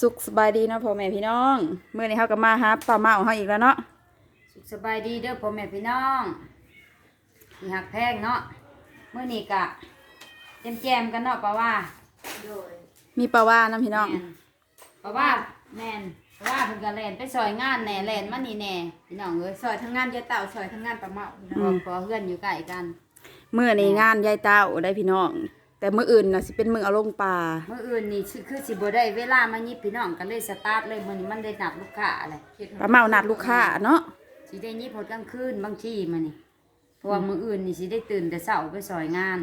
สุขสบายดีเนาะพ่อแม่พี่น้องเมื่อนี้เฮาก็มาหาป้าเมาเฮาอีกแล้วเนาะสุขสบายดีเด้อพ่อแม่พี่น้องที่หักแพงเนาะเมื่อนี้กะแจมแจมๆกันเนาะป่าว่ามีป้าว่านํพี่น้อง แม่นป่าว่าแม่นป่าว่าเพิ่นก็แล่นไปซอยงานแหน่แล่นมานี่แหน่พี่น้องเอ้ยซอยทั้งงานยายเต่าซอยทั้งงานปลาเมาพี่น้องพอพอเพื่อนอยู่ใกล้กัน เมื่อนี้งานยายเต้าได้พี่น้อง แต่มื้ออื่นน่ะสิเป็นมื้อเอาลงปลาเมื่ออื่นนี่สิคือสิบ่ได้เวลามายิบพี่น้องกันเลยสตาร์ทเลยมื้อนี้มันได้นัดลูกค้าอะไรป้าเมานัดลูกค้าเนาะสิได้ยิบพดกลางคืนบางทีมื้อนี้เพราะว่ามื้ออื่นนี่สิได้ตื่นแต่เช้าไปซอยงาน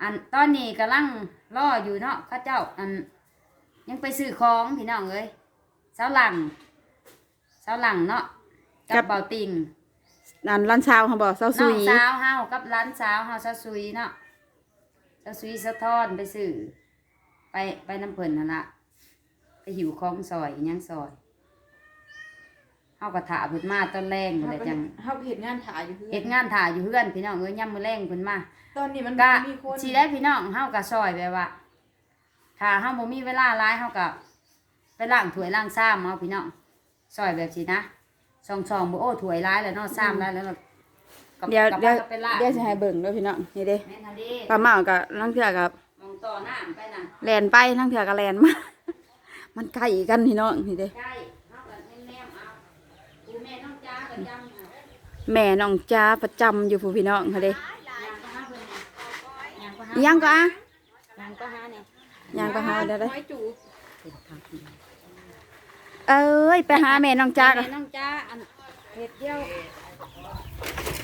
อันตอนนี้กำลังรออยู่เนาะเข้าเจ้าอัน ยังไปซื้อของพี่น้องเอ้ยเสาหลังเสาหลังเนาะกับเบาติงอันร้านเช้าเขาบอกเซาน้ซุองย สาวเฮากับร้านสาวเฮาสะซุยเนาะ สะซุยสะท้อนไปซื้อไปไปน้ำเพิ่นนั่นละไปหิวของซอยอิหยังซอยเฮาก็ถาเพิ่นมาตอนแรงพุ่นแหละจังเฮาเห็นงานถ่ายอยู่เพื่เฮ็ดงานถ่าอยู่เฮือนพี่น้องเอ้ยย่ำมื้อแรงเพิ่นมาตอนนี้มันก็มีคนสิได้พี่น้องเฮาก็ซอยแบบว่าถ้าเฮาบ่มีเวลาหลายเฮาก็ไปล้างถ้วยล้างซ้ำเอาพี่น้องซอยแบบสินะซองๆบ่โอ้ถ้วยหลายแล้วเนาะซ้ำหลายแล้ว ก็กลับเดี๋ยวกลับเดี๋ยวบ้านก็ไปล้างเดี๋ยวสิให้เบิ่งเด้อพี่น้องนี่เด้แม่นหั่นเด้ป้าเมาก็ลังเทื่อกับมองต่อหน้าไปน่ะแลนไปลังเทื่อก็แลนมา มันใกล้กันพี่น้องนี่เด้ใกล้เฮาก็แนมๆเอากูแม่น้องจ้าก็จำเอาแม่น้องจ้าประจำอยู่ผู้พี่น้องเขาเด้ยางก็หาเพิ่นน่ะยางก็หาอิหยังก็อะยางก็หาเนี่ยยางก็หาเด้อเด้อไม้จูเอ้ยไปหาแม่น้องจ้ากัแม่น้องจ้าอันเฮ็ดเดียว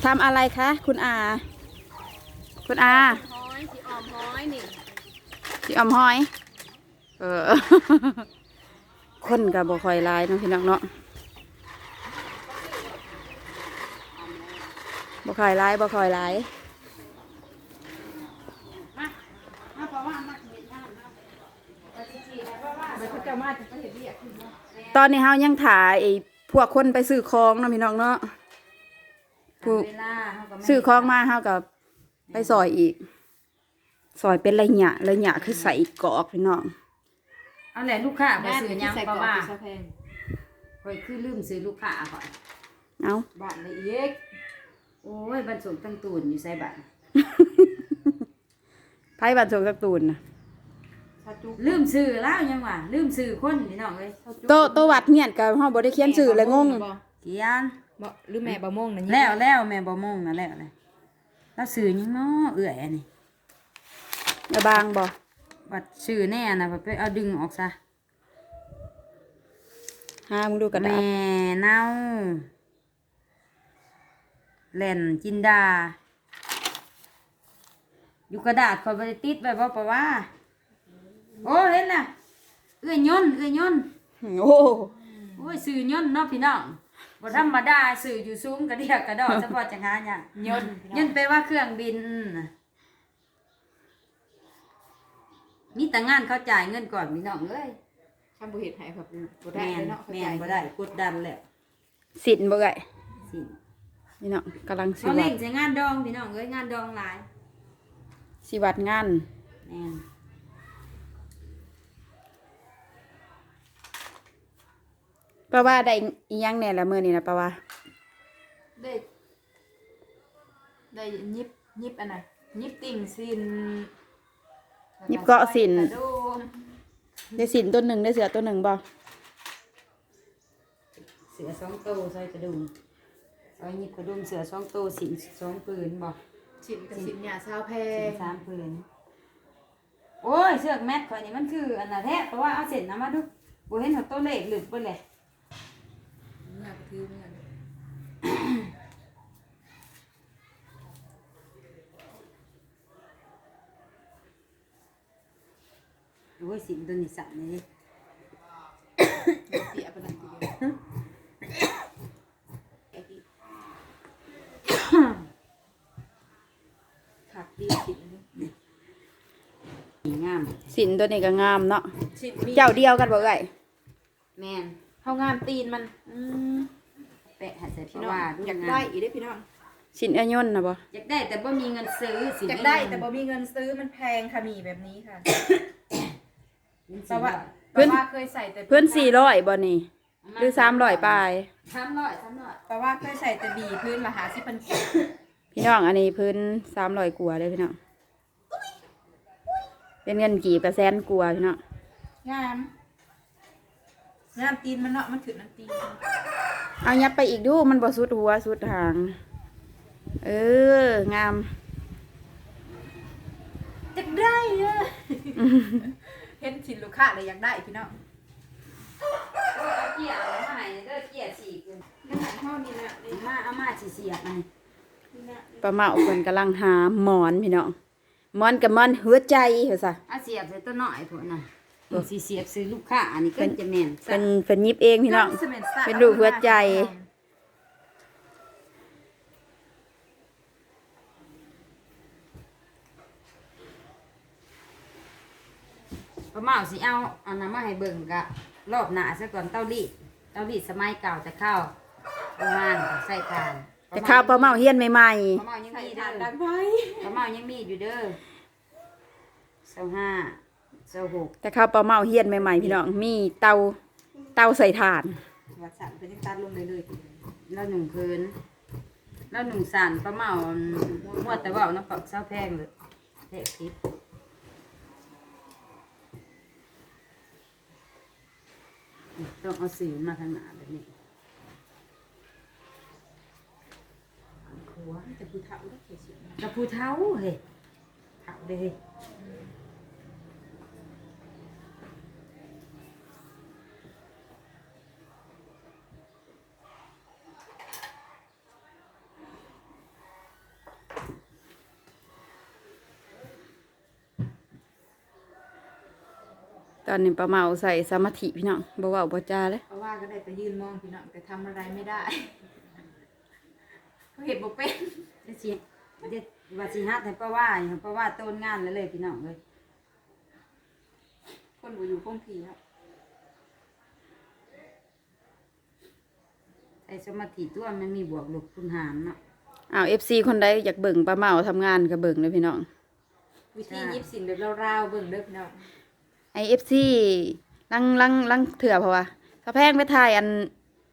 ทำอะไรคะ คุณอา คุณอาห้อยสิออมห้อยนี่สิออมหอย เออ คนกับบ่ค่อยหลายเนาะพี่น้องเนาะบ่ค่อยหลายบ่ค่อยหลายมามาเพราะว่ามาเฮ็ดงานเนาะไปสิสิได้เพราะว่าไปเขาจะมาจะไปเห็นเรียกขึ้นมาตอนนี้เฮายังถ่ายไอ้พวกคนไปซื้อของเนาะพี่น้องเนาะ ถูกเวลาเฮาก็ไม่ซื้อของมาเฮากับไปซอยอีกซอยเป็นระยะระยะคือใส่กรอกพี่น้องเอาแหละลูกค้าบ่ซื้อหยังใส่เพกรราะอบว่าซะแพงข่อยคือลืมซื้อลูกค้าก่อนเอาบ้านละเอียดโอ้ยบรรจุตั้งตูนอยู่ใส่บัตรไผบันทรงสักตูนน่ะชาจุกลืมซื้อแล้วยังว่าลืมซื้อคนพี่น้องเอ้ยโตโตวัดเฮียนกับเฮาบ่ได้เขียนชื่อเลยงงเขียน บ่หรือแม่บะม่วงนั่นแล้วแล้วแม่บ่มงนะแล้วเลยแล้วซื้อหยังเนาะเอื่อยอันนี้ระบางบ่บัดซื้อแน่นะบัดไปเอาดึงออกซะหามึงดูกระดาแม่ษเน่าแล่นจินดา อยู่กระดาษคอยบริติดไว้บ่ปะว่า โอ้เห็นน่ะเอื้อยยนต์เอื้อยยนต์โอ้โอ้ยสื่อยนต์เนาะพี่น้อง บ่ธรรมดาสื่ออยู่สูงกระเดียกกระดอกเฉพาะจังหาหยังยนต์ยนต์ไปลว่าเครื่องบินน่ะมีแต่งานเขาจ่ายเงินก่อนพี่น้องเอ้ยทำบุเห็ดให้ครับบ่ได้แม่นเลยเนาะเข้าแม่ใจนบ่ได้กดดันแล้วสินบ่ไกสินี่เนาะกำลังสิเขาวัเล่ดงใช้งานดองพี่น้องเอ้ยงานดองหลายสิวัดงานแม่น เพราะว่าได้อีหยังแหน่ละมื้อนี้นะเพราะว่า ได้ได้ยิบยิบอันไหนยิบติ่งซินยิบเกาะสิน กระดูมได้สินตัวหนึ่งได้เสือตัวหนึ่งบ่เสือสองโตวใส่กระดุมซอยหยิบกระดุมเสือสองโตวสินสองปืนบ่สินกับสินหยาซาวแพสิงนสามปืนโอ้ยเสือกแมทข่อยนี่มันคืออันน่ะแท้เพราะว่าเอาเสร็จนะมาดูบ่เห็นหัวตัวเลขหลุดเบิดเลย หยาคือเหมือนกันโอ้ยสินตัวนี้สั่นนี่เปียกไปนั่นทีเดียวไอ้ที่ขักดีสินนี่ดีงามสินตัวนี้ก็งามเนาะสินมีเจ้าเดียวกันบ่ไกแม่นเข้างามตีนมัน อืม แปะให้ใส่พี่เพน้ราะองว่าดูอยากงาได้มอีกได้อพี่น้อง สินเอยนนะบ่อยากได้แต่บ่มีเงินซื้อสิอยากได้แต่บ่มีเงินซื้อมันแพงค่ะมีแบบนี้ค่ะเพแต่ว่าเพิ่นแปลว่าเคยใส่แต่เพิ่นสี่ร้อยบ่นี่หรือสามร้อยปลาย สามร้อยสามร้อยแปลว่าเคยใส่แต่บีพื้นละหาสิพันกีบพี่น้องอันนี้เพิ่นสามร้อยกว่าเลยพี่น้อง เป็นเงินกี่กระแสนกว่าพี่น้องงามงามตีนมันเนาะมันถือน้ำตีน เอายับไปอีกดูมันบ่สุดหัวสุดหาง เออ งามจะได้เออเห็นสินลูกค้าเลยอยากได้พี่น้องเอาเกี่ยเอามาให้เด้อเกี่ยสี่กูขนาดเท่านี้นะนี่เอามาเอามาสิเสียบมันนี่นะปลาเมาเพิ่นกำลังหาหมอนพี่น้องหมอนกับหมอนหัวใจเหรอซะเอาเสียบใส่ตัวน้อยพวกน่ะ ตัวสิเสียบซื้อลูกค้าอันนี้ก็จะแม่นเป็นเป็นยิบเองพี่น้องำซีมนต์สาดเป็นลูกหัวใจป้าเมาสิเอาอันนั้นมาให้เบิ่งกะรอบหน้าซะก่อนเต้ารีดเต้ารีดสมัยเก่าจะเข้าโรงงานใส่ทานแต่ข้าวปลาเมาเฮียนใหม่ป้าเมายังใส่มีทาเด้อนดังไว้ป้าเมายังมีอยู่เด้อเสาห้า เสาหกๆแต่ข้าวปลาเมาเฮียนใหม่ๆพี่น้องมีเตาเตาใส่ถ่านวัดสันเป็นยังตัดลงเลยเลยแล้วหนุ่มคืนแล้วหนุ่มสันป้าเมามัวแต่เว่าน้ำปักเสาแพงเลยเด็กพิษต้องเอาสีมาทางหน้าแบบนี้หัวแต่ผู้เฒ่าได้เขียนเสียงกระพูเท้าเฮ้ยเท้าเด้เฮ้ย ตอนนี้ปลาเมาใส่สมาธิพี่น้องบ่เว้าบ่จาเลยเพราะว่าก็ได้แต่ยืนมองพี่น้องแต่ทำอะไรไม่ได้เขาเห็นบ่เป็นเดี๋ยวสิเดี๋ยวว่าสิฮัดให้ป้าว่าอย่างป้าว่าต้นงานเลยเลยพี่น้องเลยคนบ่อยู่คงผีครับใส่สมาธิตัวมันมีบวกลบคูณหารเนาะอ้าว FC คนใดอยากเบิ่งปลาเมาทำงานก็เบิ่งเลยพี่น้อง วิธียิบสินแบบราวๆเบิ่งเด้อพี่น้อง ไอ FC ลังลังลังเถื่อเพราะว่าเขาแพงไปถ่ายอัน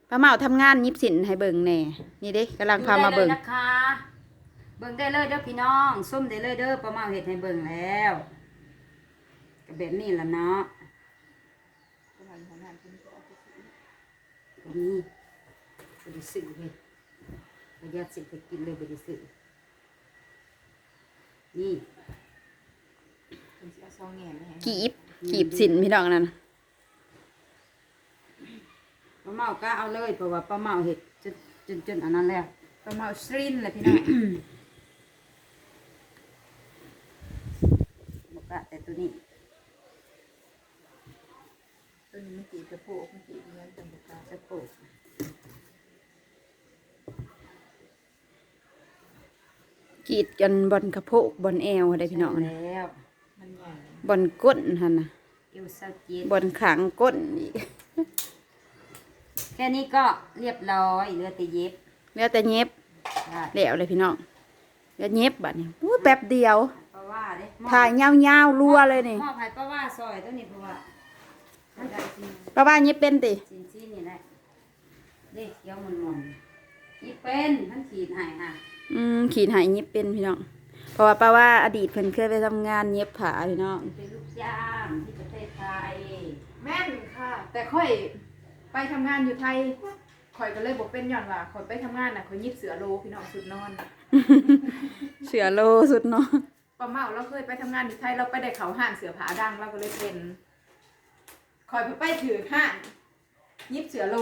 ปลาเมาทำงานยิบสินให้เบิ่งแหน่นี่เด้กำลังพามาเบิ่ง ดูได้ลยนะคะเบิ่งได้เลยเด้อพี่น้องส้มได้เลยเด้อป้าเมาเห็ดให้เบิ่งแล้วก็แบบนี้ล่ะเนาะกำลังทำงานที่นี่ก็เอาไปซื้อก็มีบริสุทธิ์เลยประหยัดสิไปกินเลยบริสุทธิ์นี่เพิ่นสิเอาซองแหง่มาให้กีบ กีบสินพี่น้องนั่นป้าเมาก็เอาเลยเพราะว่าป้าเมาเห็ดจนจนจนอันนั้นแล้วประมาณสรินแหละพี่น้องบอกว่าแต่ตัวนี้ตัวนี้มันจีกระโปงมันจีเงินจังบ่กล้าจะปลูกกีดกันบอนกระโพกบอนแอวได้พี่น้องนะแล้วมันใหญ่ บอนก้นหั่นน่ะเอวเศร้าเจ็ดบอนขางก้นอีกแค่นี้ก็เรียบร้อยเหลือแต่เย็บแล้วแต่เย็บได้แล้วเลยพี่น้องแล้วเย็บบัดนี้อู้แป๊บเดียว เพราะว่าเด้มอบถ่ายยาวๆรัวเลยนี่มอบให้เพราะว่าซอยตัวนี้เพราะว่ามันได้จริงป้าว่าเย็บเป็นติสินซีนี่แหละเด็กเขียวมันมนๆนี่เป็นท่านขีดให้ค่ะอืมขีดหายเย็บเป็นพี่น้อง เพราะว่าป้าว่าอดีตเพิ่นเคยไปทำงานเย็บผ้าพี่น้องเป็นลูกจ้างที่ประเทศไทยแม่นค่ะ แต่ค่อยไปทำงานอยู่ไทยข่อยก็เลยบอกเป็นย้อนว่าข่อยไปทำงานน่ะข่อยยิบเสือโลพี่น้องสุดนอน เสือโลสุดเนาะป้าเมาเราเคยไปทำงานอยู่ไทยเราไปได้เขาห้างเสือผาดังเราก็เลยเป็นคอยไปถือห้างยิบเสือโล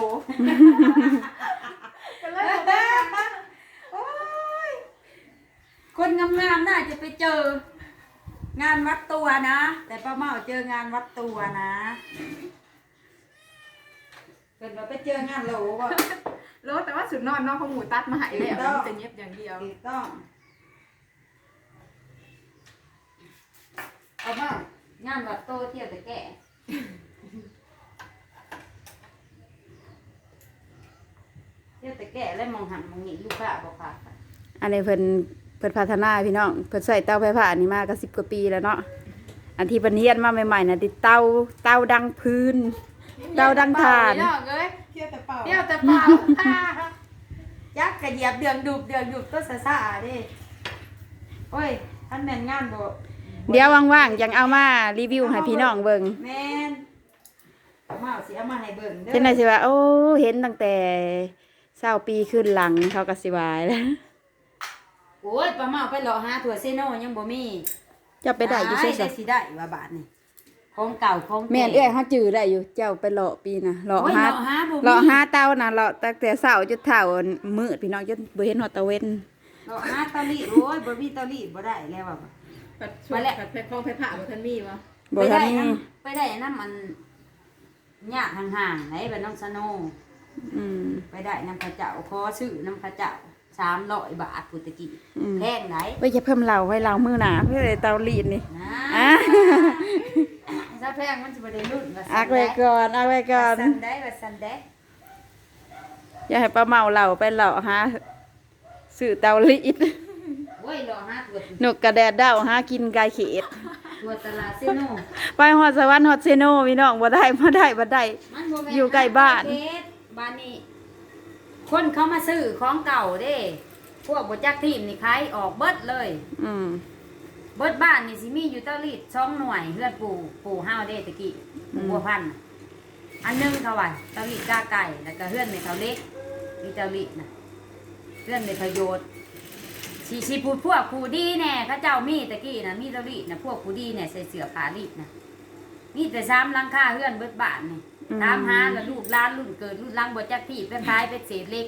ก็เลยบอกว่าโอ้ย คนงามๆน่าจะไปเจอ งานวัดตัวนะ แต่ป้าเมาเจองานวัดตัวนะเป็นว่าไปเจองานโหลว่ะ โลแต่ว่าสุดนอนน้องเขาหมูตัดมาใหายแล้วถูกต้องมันจะเย็บอย่างเดียวถูกต้องเอาบ้างงานวัดโตเที่ยวแต่แก่เที่ยวแต่แก่แล้วมองหันมองนี่ลูกค้าบอกค่ะ อันนี้เพิ่นเพิ่นพัฒนาพี่น้องเพิ่นใส่เตาไฟฟ้านี่มาก็สิบกว่าปีแล้วเนาะอันที่เพิ่นเฮียนมาใหม่ๆน่ะติเตาเตาดังพื้น เตาดังถ่านเนาะเอ้ยเที่ยวแต่เป่าเดี๋ยวแต่เปล่ายักษ์กระเหยียบเดืองดุบเดืองดุบต้นสะสาเด้โอ้ยท่านแม่นงานบ่เดี๋ยวว่างๆยังเอามารีวิวให้พี่น้องเบิ่งแม่นเอามาเอาสิเอามาให้เบิ่งเด้อเช่นไรสิว่าโอ้เห็นตั้งแต่เศร้าปีขึ้นหลังเขาก็สิวายแล้ว โอ้ยปลาเมาไปเลาะหาถั่วเซโนยังบ่มีเจ้าไปได้อยู่ใช่ใช่ได้สิได้ว่าบาทนี่ของเก่าของแม่นเอ้อยเฮาจื้อได้อยู่เจ้าไปเลาะปีน่ะเลาะโอ้ยหาเลาะหาบ่มีเลาะหาเต้าน่ะเลาะตั้งแต่เช้าจนเท่ามืดพี่น้องจนบ่เห็นฮอดตะเวนเลาะหาเตาลีดโอ้ยบ่มีเตาลีดบ่ได้แล้วว่าผัดช่วงผัดแพคองแพผ่าบ่ทันมีวะบ่ไปทัได้นน้ำไปได้น้ำมันยากห่างๆไหนเป็นน้องสโนอืมไปได้น้ำพระเจ้าขอซื้อน้ำพระเจ้า สามร้อยบาทพุทธกิจอืม แพงไหนไว้จะเพิ่มเหล่าไว้เหล่ามือหนาเพื่อได้เตาลีดนี่นะอะถ้าแพงมันจะไปได้รุ่นว่าอักไว้ก่อนอักไว้ก่อน สันได้ว่าสันได้ อย่าให้ป้าเมาเหล่าไปเหล่าหาซื้อเตาลีดโอ้ยรอห้าตัวนกกระแดดดาวหากินไก่เขตตัวตลาดเซโนไปฮอดสวรรค์ฮอดเซโนพี่น้องบ่ได้บ่ได้บ่ได้ มันบ่แม่นอยู่ใกล้บ้านเขตบ้านนี้ คนเขามาซื้อของเก่าเด้ พวกบจักทีมนี่ขายออกเบิดเลย อืมเบิดบ้านนี่สิมีอยู่เต้าลีดสองหน่วยเพื่อนปู่ปู่ห้าวเด้ตะกี้หมู่บัวพันธุ์น่ะอันหนึงเท่าไหร่เต้าลีดกาไก่แล้วก็เพื่อนเมทัลเล็กมีเต้าลีดนะเพื่อนเมทัลโยดสีสีพูดพวกผู้ดีแน่เข้าเจ้ามีตะกี้นะมีเต้าลีดนะพวกผู้ดีเนี่ยใส่เสื้อผ้าลีดนะมีแต่ซ้ำหลังคาเพื่อนเบิดบ้านนี่ ตามหาแล้วลูกร้านรุ่นเกิดรุ่นหลังบจักที่เป็นท้ายเป็นเศษเล็ก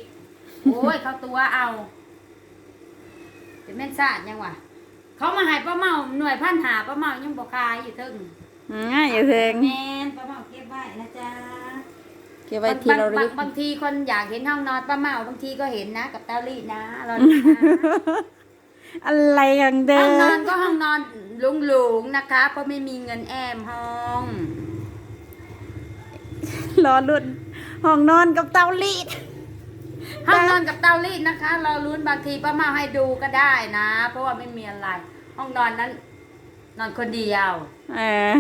โอ้ยเขาตัวเอาเป็นแม่นซาดยังวะเขามาให้ป้าเมาหน่วยพันหาป้าเมายังบอกขายอยู่ถึงง่ายอย่าเพลงแมนป้าเมาเก็บไว้นะจ๊ะเก็บไว้ที่เราบาลึงกบางทีคนอยากเห็นห้องนอนป้าเมาบางทีก็เห็นนะ กับเตาลีดนะเราอะไรกันเด้ห้องนออนก็ห้องนอนหลุงๆนะคะ เพราะไม่มีเงินแอมห้อง รอรุ่นห้องนอนกับเตาลีดห้องนอนกับเตาลีดนะคะ เราลุ้นบางทีป้าเมาให้ดูก็ได้นะ เพราะว่าไม่มีอะไร ห้องนอนนั้น นอนคนเดียวเออ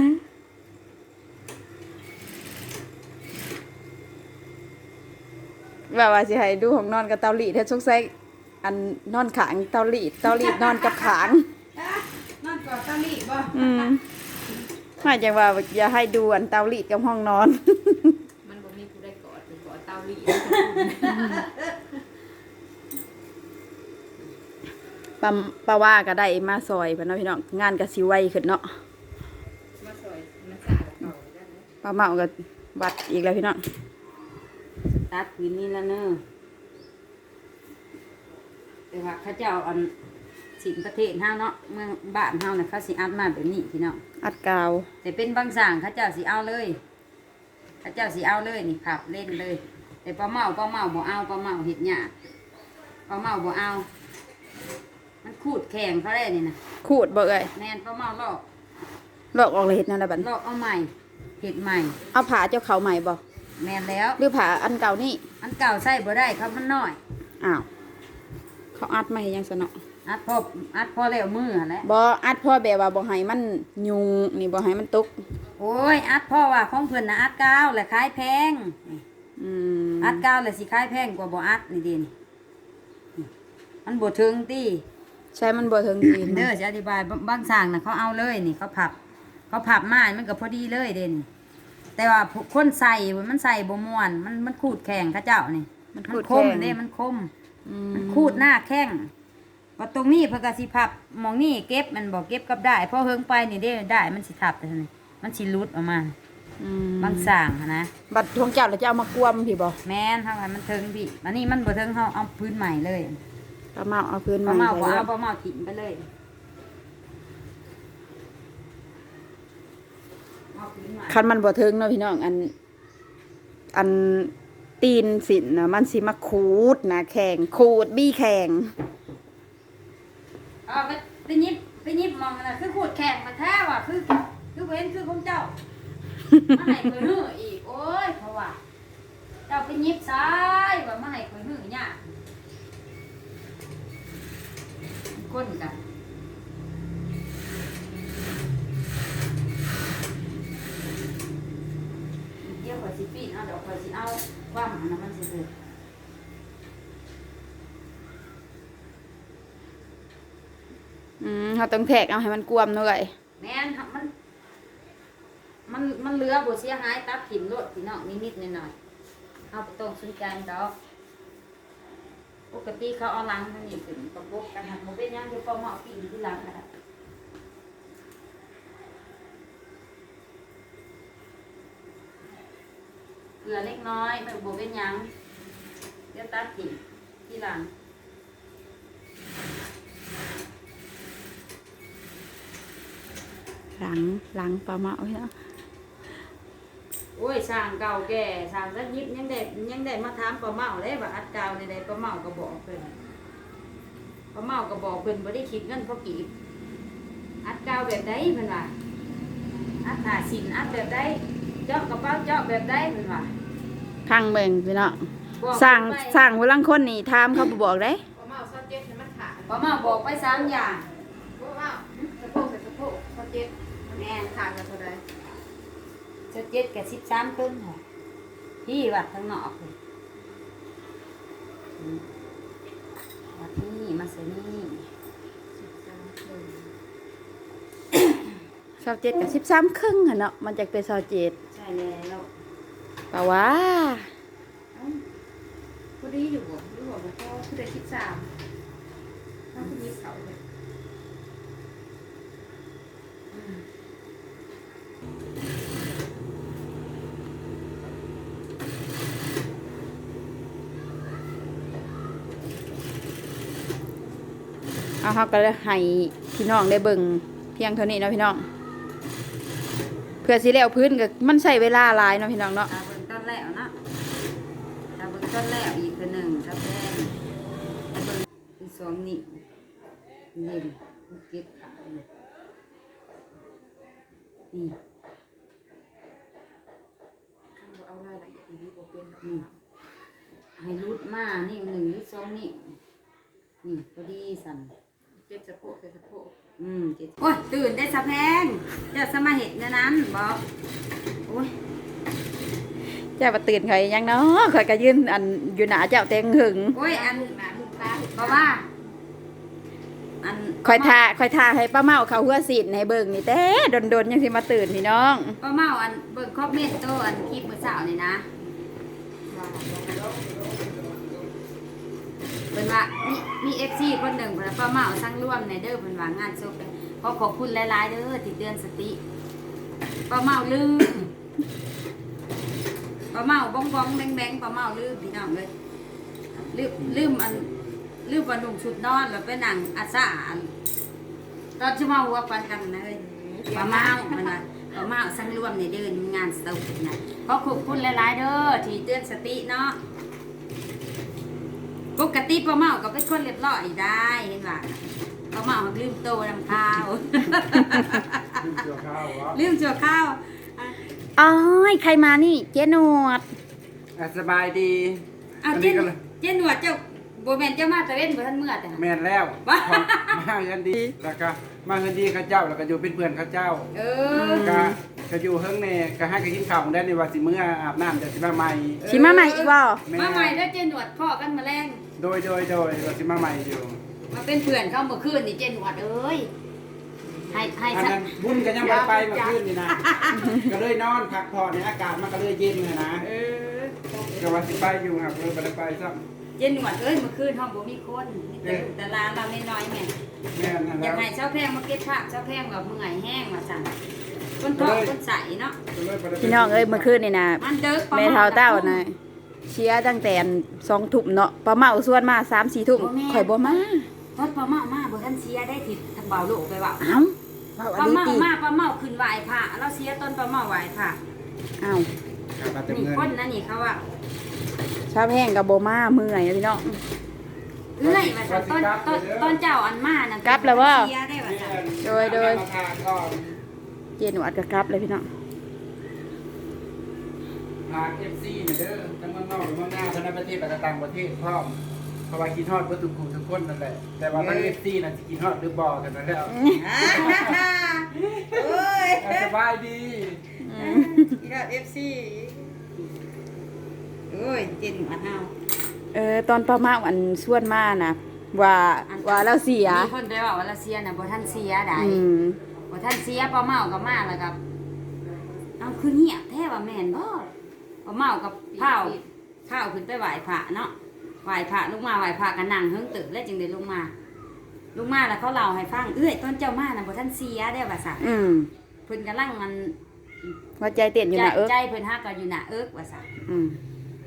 แบบว่าสิให้ดูห้องนอนกับเตาลีดเฮ็ดสงสัยอันนอนขางเตาลีดเตาลีดนอนกับขางนอนกอดเตาลีดบ่อืมไม่จังว่าอย่าให้ดูอันเตาลีดกับห้องนอน มันบ่มีผู้ได้กอด หรือกอดเตาหลีปาปาว่าก็ได้มาซอยเพิ่นเนาะพี่น้องงานก็สิไวขึ้นเนาะมาซอยมันสาดเก่าได้ไหมปลาเมาก็วัดอีกแล้วพี่น้องตัดพื้นนี่ละเนอะแต่ว่าเขาเจ้าอันสินประเทศเฮาเนาะเมืองบ้านเฮาเนี่ยเขาสิอัดมาแบบนี้พี่น้องอัดกาวแต่เป็นบางสั่งเขาเจ้าสิเอาเลยเขาเจ้าสิเอาเลยนี่ขับเล่นเลย แต่ปลาเมาปลาเมาบ่เอาปลาเมาเห็ดหยาปลาเมาบ่เอา มันขูดแข็งเขาได้นี่นะขูดบ่เอ้ยแมนปลาเมาลอกลอกออกเลยเฮ็ดนั่นล่ะบัดลอกเอาใหม่เห็ดใหม่ เอาผ้าเจ้าเขาใหม่บ่แมนแล้ว หรือผ้าอันเก่านี่ อันเก่าใส่บ่ได้ครับมันน้อย อ้าว เขาอัดมาให้ยังซะเนาะอัดพออัดพอแล้วมือหั่นแหละบ่อัดพ่อแบบว่าบ่ให้มันยุงนี่บ่ให้มันตก โอ้ย อัดพ่อว่าของเพิ่นนะอัดกาวแหละขายแพงนี่ อืมอัดกาวแหละสิขายแพงกว่าบ่อัดนี่เดินี่นี่มันบ่ถึงติใช้มันบ่ถึงตีนเด้อจะอธิบายบางบางสร้างน่ะเขาเอาเลยนี่เขาพับ เขาพับมามันก็พอดีเลยเด่นแต่ว่าผู้คนใส่มันใส่บ่ม่วนมันมันขูดแข็งเขาเจ้านี่มันมันขูดคมแข็งเด้มันคมอืมันขูดหน้าแข้งว่าตรงนี้เพิ่นก็สิพับหมองนี่เก็บมันบ่เก็บกับได้พอเฮิงไปนี่เด้ได้มันสิทับแต่นี่มันสิหลุดออกมา อืมบางสร้างหั้นนะ บัดทวงเจ้าแล้วจะเอามากวมพี่บ่แม่นเท่ากันมันเทิงพี่อันนี้มันบ่เทิงเฮาเอาพื้นใหม่เลยปลาเมาเอาพื้นปลาใหม่เมาบ่ใส่เอาไว้ปลาเมาถิ่มไปเลยเอาพื้นใหม่คันมันบ่ถึงเนาะพี่น้องอัน อันตีนสินน่ะมันสิมาขูดนะแข็งขูดบี้แข็งเอาไปไปยิบไปยิบมองกันนะคือขูดแข็งมาแท้ว่ะคือ คือเว้นคือของเจ้า มาให้ข่ยหื้ออีก โอ้ยเพราะว่าเจ้าไปยิบซ้ายว่ามาให้ข่อยหื้อยกคนกันเดี๋ยวข่อยสิปีนเอาเดอกข่อยสิเอาว่าหมาน้ะมันสิเด้ออืมเขาต้องแทกเอาให้มันกลวมหน่อยแม่นมัน เหลือบ่เสียหายตัดถิ่มโลดพี่น้องนิดๆหน่อยๆเอาไปต้องสนใจดอกปกติเขาเอาล้างมันนี่ขึ้นประกบกันหักบ่เป็นยังเดี๋ยวปอหม้อปีนที่หลังนะเกลือเล็กน้อยไม่บ่เป็นยังเดี๋ยวตัดถิ่มที่หลังหลังหลังปลาเมาพี่น้อง โอ้ยสร้างเก่าแก่สร้างสักยิบยังได้ยังได้มาถามป้าเมาเลยว่าอัดเก่าในใดป้าเมาก็บอกเพิ่นป้าเมาก็บอกเพิ่นบ่ได้คิดเงินเพราะกีบอัดเก่าแบบใดเพิ่นว่าอัดผ้าสินอัดแบบใดเจาะกระเป๋าเจาะแบบใดเพิ่นว่าข้างเบิ่งพี่น้องบอกสร้างไปสร้างผู้ลังคนนี่ถามเขาบ่บอกได้พอเมาซอสเจ็ดเนี่ยมันขาดป้าเมาบอกไปสามอย่าง พอเมาสะโพกใส่สะโพกซอสเจ็ด แม่น ขาดกันเท่าใด จะเจ็ดกับสิบสามต้นค่ะพี่วัดข้างนอกเลยอืมวัดนี่มาเสนี่สิบสามหนึ่งชอบเจ็ดกับสิบสามครึ่งอะเนาะมันจะเป็นซอเจ็ดใช่แล้วป่าว่าเอ้าพอดีอยู่บ่หรือว่าบ่พอคือได้คิดสามถ้าคุณมีเขาเนี่ย เอาเขาก็เลยให้พี่น้องได้เบิ่งเพียงเท่านี้เนาะพี่น้อง เพื่อสิแล้วพื้นก็มันใช้เวลาหลายเนาะพี่น้องเนาะ ตาเบิ่งต้นแล้วนะตาเบิ่งต้นแล้วอีกตัวหนึ่งตาแพงตาเบิ่งอีกสองนี่นี่เก็บขายนี่เอารายละเอียดดีๆบ่เป็นหรอกนี่ให้รุดมานี่หนึ่งหรือสองนี่นี่พอดีสั่น เจ็ดสะโพกใส่สะโพกอืมเจ็ดโอ้ยตื่นได้สะแพงเจะสมาเห็ดในนั้นบอกโอ้ยเจ้าบ่ตื่นข่อยยังเนาะข่อยก็ยืนอันอยู่หน้าเจ้าเต็งหึงโอ้ยอันหนาลูกตาเห็นเพราะว่า อันข่อยท่าข่อยท่าให้ป้าเมาเขาหัวสีดให้เบิ่งนี่แต่ดนๆยังสิมาตื่นพี่น้อง ป้าเมาอันเบิ่งครอบเมนโตอันคลิปมื้อเช้านี่นะ เพิ่นว่ามีมี FC คนหนึ่งเพิ่นว่าป้าเมาสั่งร่วมในเด้อเพิ่นว่างานศพเด้อขอขอบคุณหลายๆเด้อที่เตือนสติป้าเมาลืมป้าเมาบ้องบ้องแบงแบงป้าเมาลืมพี่น้องเลยลืมลืมอันลืมวันนุ่งชุดนอนแล้วไปนั่งอาสาตอนชั่มงหัวปันกันนะเลยป้าเมามันว่าป้าเมาสั่งร่วมในเดินงานศพนะขอขอบคุณหลายๆเด้อที่เตือนสติเนาะ ปกติป้าเมาก็เป็นคนเรียบร้อยได้เห็นว่าป้าเมาลืมโตนำข้าวเกี่ยวข้าววะลืมจั่วข้าวอะอ้อยใครมานี่เจ๊หนวดอะสบายดีอะอันเจนี้นก็เลยเจนหนวดเจ้าโบแมนเจ้ามาตะเว้นบ่ทันเมื่อแต่แม่นแล้วว้าขอมาเงินดีแล้วก็มาเงินดีข้าเจ้าแล้วก็อยู่เป็นเพื่อนข้าเจ้า เออก็ก็อยู่เฮิงเน่ก็ให้ก็กินข้าวได้ในว่าสิมื้ออาบน้ำจะสิมาใหม่สิมาใหม่อีกบ่แม่มาใหม่แล้วเจนหนวดพ่อกันมาแรง โดยโดยโดยว่าสิมาใหม่อยู่มาเป็นเพื่อนเข้าเมื่อคืนนี่เจนหนวดเอ้ยให้ให้อันสักนั้นบุญก็ยังบ่ได้ไปเมื่อคืนนี่นะ ก็เลยนอนพักผ่อนในอากาศมันก็เลยเย็นเลยนะเออก็ว่าสิไปอยู่ครับเลยบ่ได้ไปซ้ำเจนหนวดเอ้ยเมื่อคืนห้องบ่มีคนมีแต่ลูกแต่หลานเราน้อยๆแม่แม่นนั่นอแล้ยาวกให้เจ้าแพงมาเก็บผักเจ้าแพงแบบเมื่อยแห้งมาสั่งคนท้องคนใสเนาะก็เลยบ่ได้ไปพี่น้องเอ้ยเมื่อคืนนี่นะมันเด้อแม่เฒ่าเต้านะ เชียร์ตั้งแต่สองทุ่มเนาะป้าเมาส่วนมาสามสี่ทุ่มข่อยบ่มารถปลาเมามาบ่ทันเสียได้ทิศทางเบาโลกไปว่าเอ้าเว้าปอัลานนี้เมาติมาปลาเมาขึ้นไหวพระเราเสียต้นปลาเมาไหวพระเอ้าครับมาเต็มนี่เงินคนนั่นนี่เขาว่าชาวแห้งกับบ่มาเมื่อยอะพี่น้อง เอื้อยว่าซั่นต้นต้นต้นเจ้าอันมานั่นกลับแล้วบ่ เสียได้ว่าซั่นโดยโดย มาทานก่อนเจหนวดกับกลับเลยพี่น้อง พาเอฟซีเนี่ยเด้อทั้งเมื องนอกหรือเมืองหน้าทั้งในประเทศและก็ต่างประเทศพร้อมเพราะว่ากินฮอดเพื่อทุกคู่ทุกคนนั่นแหละ แต่ว่าทั้งเอฟซีน่ะสิกินฮอดหรือบ่กันนั่นแหล้วโอ้ยสบายดีอีกแล้ว FC ด่นมาเฮาเออตอนป้าเมาอันส่วนมาน่ะว่าว่าเราเสียมีคนไปว่าว่าเราเสียน่ะบ่ทันเสียได้อืมบ่ทันเสียปลาเมากับมาแล้วกับเอาคือเงียบแท้ว่าแม่นบ่ปลาเมากับข้าว ข้าวขึ้นไปไหว้พระเนาะไหว้พระลงมาไหว้พระก็นั่งเฮิงตึกแล้วจึงได้ลงมา ลงมาแล้วเขาเล่าให้ฟังเอ้ยตอนเจ้ามาน่ะบ่ทันเสียได้ว่าซะอืมเพิ่นกำลังมันว่าใจเต้นอยู่ใจนะเอิกใจเพิ่นฮักก็อยู่หน้าเอิกว่าซะอืม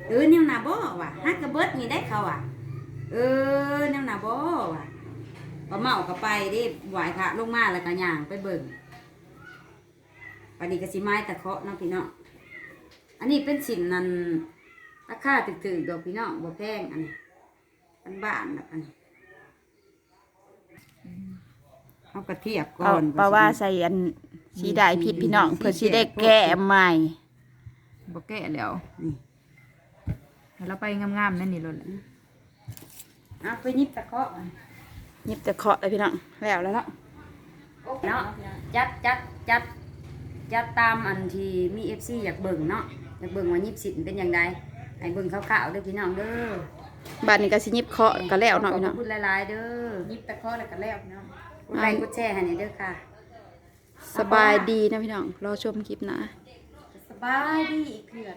เออแนวหน้าบ่ว่ะฮักกระเบิดนี่ได้เขาอะ เออแนวหน้าบ่ว่ะปลาเมาก็ไปเดิไหว้พระลงมาแล้วก็ย่างไปเบิ่งปานนี้ก็สิไม้ตะเคาะเนาะพี่น้องอันนี้เป็นสินนั่น ราคาตึกๆดอกพี่น้องบ่แพงอันนี้อันบ้านแบบอันนี้เอากระเทียบก่เอาอนปาว่าใส่อันสีได้ผิดพี่น้องเพื่อสิได้แก้ใหม่บ่แก่แล้วนี่ให้เราไปงามๆนั่นนี่โลดเอาไปนิบตะเคาะอันยิบจะเคาะเลยพี่น้องแล้วแล้วเนาะเนาะจัดจัดจัดจัดตามอันที่มีเอฟซีอยากเบิ่งเนาะอยากเบิ่งว่ายิบสินเป็นอย่างไร ให้เบิ่งคร่าวๆเด้อพี่น้องเด้อบัดนี้ก็สิยิบเคาะก็แล้วเนาะพี่น้องขบคุณหลายๆเด้อยิบตะข้อแล้วก็แล้วเนาะกดไลค์กดแชร์ให้หน่อยเด้อค่ะ สบายดีนะพี่น้องรอชมคลิปหนะ สบายดีอีกเถื่อน